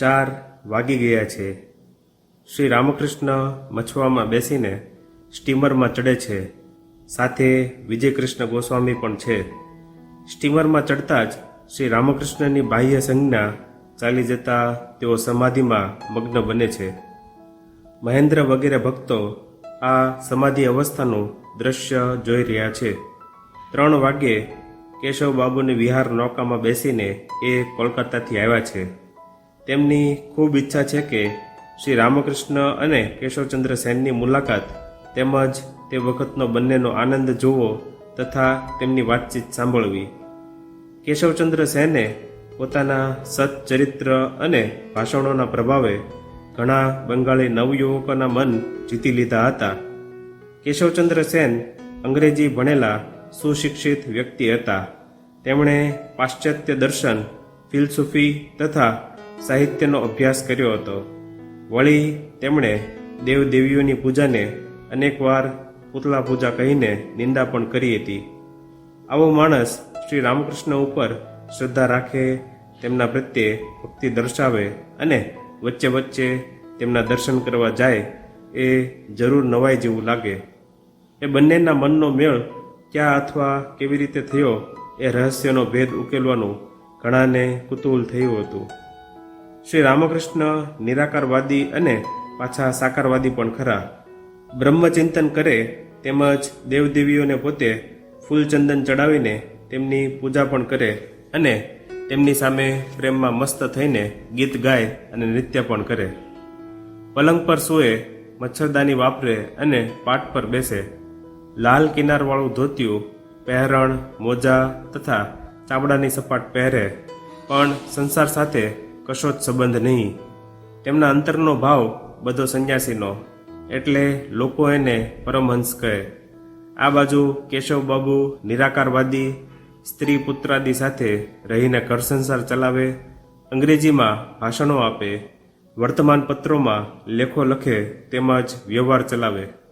ચાર વાગી ગયા છે. શ્રી રામકૃષ્ણ મછવામાં બેસીને સ્ટીમરમાં ચડે છે. સાથે વિજયકૃષ્ણ ગોસ્વામી પણ છે. સ્ટીમરમાં ચડતા જ શ્રી રામકૃષ્ણની બાહ્ય સંજ્ઞા ચાલી જતા તેઓ સમાધિમાં મગ્ન બને છે. મહેન્દ્ર વગેરે ભક્તો આ સમાધિ અવસ્થાનું દ્રશ્ય જોઈ રહ્યા છે. ત્રણ વાગ્યે કેશવ બાબુની વિહાર નૌકામાં બેસીને એ કોલકાતાથી આવ્યા છે. તેમની ખૂબ ઈચ્છા છે કે શ્રી રામકૃષ્ણ અને કેશવચંદ્ર સેનની મુલાકાત તેમજ તે વખતનો બંનેનો આનંદ જોવો તથા તેમની વાતચીત સાંભળવી. કેશવચંદ્ર સેને પોતાના સચ્ચરિત્ર અને ભાષણોના પ્રભાવે ઘણા બંગાળી નવયુવકોના મન જીતી લીધા હતા. કેશવચંદ્ર સેન અંગ્રેજી ભણેલા સુશિક્ષિત વ્યક્તિ હતા. તેમણે પાશ્ચાત્ય દર્શન, ફિલસૂફી તથા સાહિત્યનો અભ્યાસ કર્યો હતો. વળી તેમણે દેવદેવીઓની પૂજાને અનેકવાર પુતળા પૂજા કહીને નિંદા પણ કરી હતી. આવો માણસ શ્રી રામકૃષ્ણ ઉપર શ્રદ્ધા રાખે, તેમના પ્રત્યે ભક્તિ દર્શાવે અને વચ્ચે વચ્ચે તેમના દર્શન કરવા જાય એ જરૂર નવાઈ જેવું લાગે. એ બંનેના મનનો મેળ ક્યાં અથવા કેવી રીતે થયો એ રહસ્યનો ભેદ ઉકેલવાનું ઘણાને કુતૂહલ થયું હતું. શ્રી રામકૃષ્ણ, નિરાકારવાદી અને પાછા સાકારવાદી પણ ખરા. બ્રહ્મચિંતન કરે તેમજ દેવદેવીઓને પોતે ફૂલચંદન ચડાવીને તેમની પૂજા પણ કરે અને તેમની સામે પ્રેમમાં મસ્ત થઈને ગીત ગાય અને નૃત્ય પણ કરે. પલંગ પર સૂએ, મચ્છરદાની વાપરે અને પાટ પર બેસે. લાલ કિનારવાળું ધોતિયું, પહેરણ, મોજા તથા ચામડાની સપાટ પહેરે. પણ સંસાર સાથે કશો જ સંબંધ નહીં. તેમના અંતરનો ભાવ બધો સંન્યાસીનો, એટલે લોકો એને પરમહંસ કહે. આ બાજુ કેશવબાબુ નિરાકારવાદી, સ્ત્રી પુત્રાદી સાથે રહીને ઘર સંસાર ચલાવે, અંગ્રેજીમાં ભાષણો આપે વર્તમાન પત્રોમાં લેખો લખે તેમજ વ્યવહાર ચલાવે.